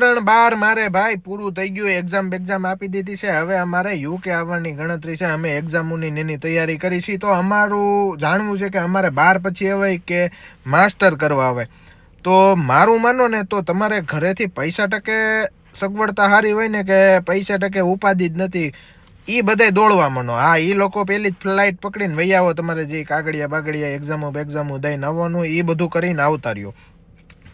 ધોરણ બાર મારે ભાઈ પૂરું થઈ ગયું એક્ઝામ બેક્ઝામ આપી દીધી છે. હવે અમારે યુકે આવવાની ગણતરી છે. અમે એક્ઝામોની એની તૈયારી કરી છે. તો અમારું જાણવું છે કે અમારે બાર પછી હવે કે માસ્ટર કરવા આવે. તો મારું માનો ને તો તમારે ઘરેથી પૈસા ટકે સગવડતા સારી હોય ને કે પૈસા ટકે ઉપાધિ જ નથી એ બધાય દોડવા મનો. હા એ લોકો પેલી જ ફ્લાઇટ પકડીને વૈયાવો આવો તમારે જે કાગળિયા બાગડિયા એક્ઝામો બેક્ઝામો દઈને આવવાનું એ બધું કરીને આવતા રહ્યો.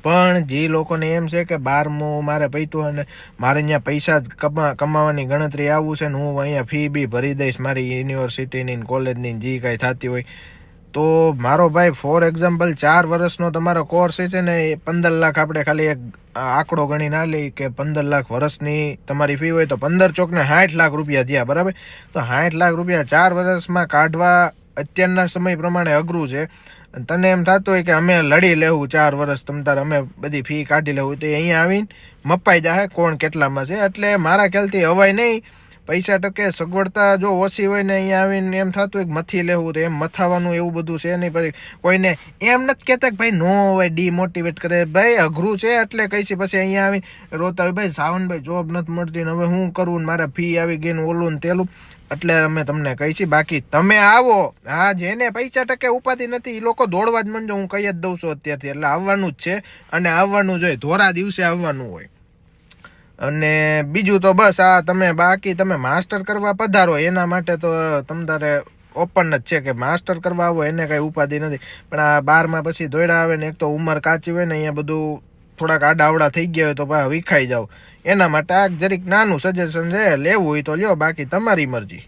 પણ જે લોકોને એમ છે કે બારમું મારે પૈતું અને મારે અહીંયા પૈસા જ કમા, કમાવાની ગણતરી આવું છે ને, હું અહીંયા ફી બી ભરી દઈશ મારી યુનિવર્સિટીની કોલેજની જે કાંઈ થતી હોય. તો મારો ભાઈ ફોર એક્ઝામ્પલ ચાર વર્ષનો તમારો કોર્સ છે ને, એ પંદર લાખ આપણે ખાલી એક આંકડો ગણી ના લઈ કે પંદર લાખ વર્ષની તમારી ફી હોય તો પંદર ચોકને સાઠ લાખ રૂપિયા થયા, બરાબર? તો સાઠ લાખ રૂપિયા ચાર વર્ષમાં કાઢવા અત્યારના સમય પ્રમાણે અઘરું છે. તને એમ થતું હોય કે અમે લડી લેવું ચાર વર્ષ તમ તાર અમે બધી ફી કાઢી લેવું તો અહીંયા આવીને મપાઈ જાય કોણ કેટલામાં છે. એટલે મારા ખ્યાલથી હવાય નહીં. પૈસા ટકે સગવડતા જો ઓછી હોય ને અહીંયા આવીને એમ થતું હોય મથી લેવું તો એમ મથાવાનું એવું બધું છે નહીં. પછી કોઈને એમ નથી કહેતા કે ભાઈ નો હોય ડીમોટિવેટ કરે. ભાઈ, અઘરું છે એટલે કહી છે પછી અહીંયા આવીને રોતા હોય, ભાઈ, સાવનભાઈ જોબ નથી મળતી ને હવે હું કરવું ને મારા ફી આવી ગઈ ને ઓલું ને તેલું. એટલે અમે તમને કહી છીએ બાકી તમે આવો. હા જેને પૈસા ટકે ઉપાધિ નથી એ લોકો દોડવા જ મંડો હું કહી જ દઉં છું અત્યારથી. એટલે આવવાનું જ છે. અને આવવાનું જોઈએ. ધોરા દિવસે આવવાનું હોય. અને બીજું તો બસ આ તમે બાકી તમે માસ્ટર કરવા પધારો, એના માટે તો તમ તારે ઓપન જ છે કે માસ્ટર કરવા આવો, એને કાંઈ ઉપાધિ નથી. પણ આ બારમાં પછી દોડા આવે ને એક તો ઉંમર કાચી હોય ને અહીંયા બધું થોડાક આડાવડા થઈ ગયા હોય તો ભાઈ વિખાઈ જાઓ. એના માટે આ જરીક નાનું સજેશન છે, લેવું હોય તો લ્યો, બાકી તમારી મરજી.